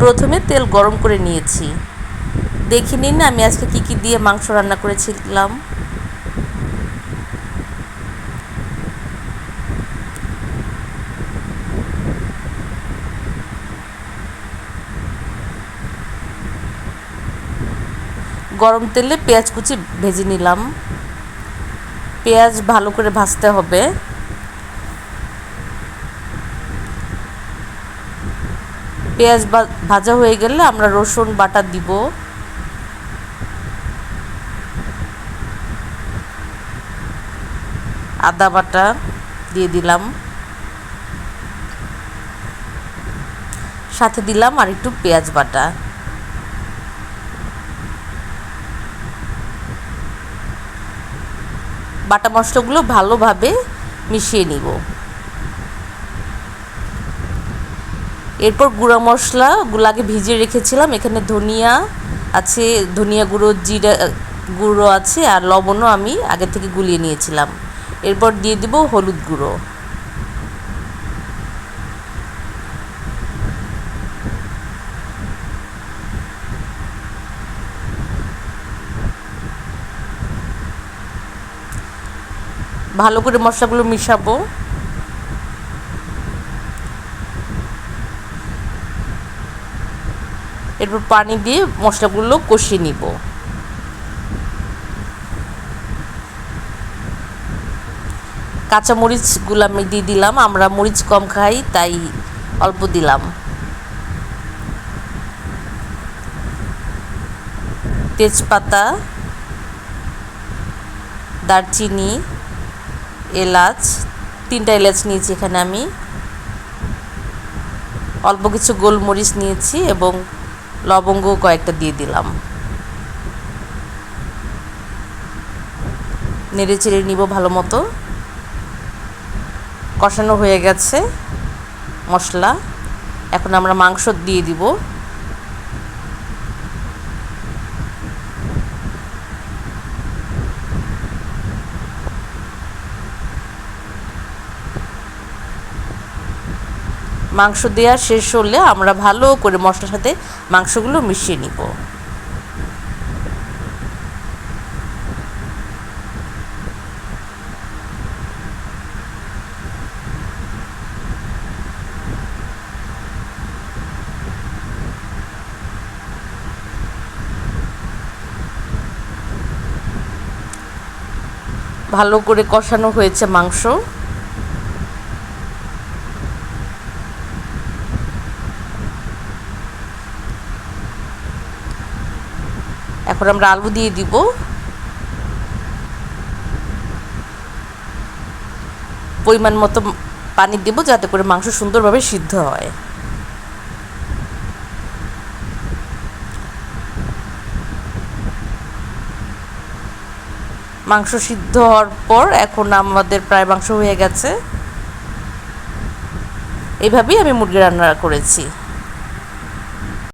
প্রথমে তেল গরম করে নিয়েছি। দেখে নিন আমি আজকে কি কি দিয়ে মাংস রান্না করেছিলাম। গরম তেলে পেঁয়াজ কুচি ভেজে নিলাম। পেঁয়াজ ভালো করে ভাজতে হবে। পেঁয়াজ ভাজা হয়ে গেলে আমরা রসুন বাটা দিব। আদা বাটা দিয়ে দিলাম। সাথে দিলাম আর একটু পেঁয়াজ বাটা। বাটা মশলাগুলো ভালোভাবে মিশিয়ে নিব। এরপর গুঁড়া মশলাগুলো আগে ভিজিয়ে রেখেছিলাম। এখানে ধনিয়া আছে, ধনিয়া গুঁড়ো, জিরা গুঁড়ো আছে আর লবণও আমি আগে থেকে গুলিয়ে নিয়েছিলাম। এরপর দিয়ে দিব হলুদ গুঁড়ো। ভালো করে মশলাগুলো মিশাবো। এরপর পানি দিয়ে মশলাগুলো কষিয়ে নিব। কাঁচা মরিচগুলো আমি দিয়ে দিলাম, আমরা মরিচ কম খাই, তাই অল্প দিলাম। তেজপাতা, দারচিনি, এলাচ, তিনটা এলাচ নিয়েছি এখানে আমি। অল্প কিছু গোলমরিচ নিয়েছি এবং লবঙ্গ কয়েকটা দিয়ে দিলাম। নেড়ে চেড়ে নিব ভালো মতো। কষানো হয়ে গেছে মশলা। এখন আমরা মাংস দিয়ে দিব। মাংস দেওয়া শেষ হলে আমরা ভালো করে মশলার সাথে মাংসগুলো মিশিয়ে নিব। ভালো করে কষানো হয়েছে মাংস। এখন আমরা আলু দিয়ে দিব। পরিমাণ মতো পানি দেব যাতে করে মাংস সুন্দরভাবে সিদ্ধ হয়। মাংস সিদ্ধ হওয়ার পর এখন আমাদের প্রায় মাংস হয়ে গেছে। এইভাবেই আমি মুরগি রান্না করেছি।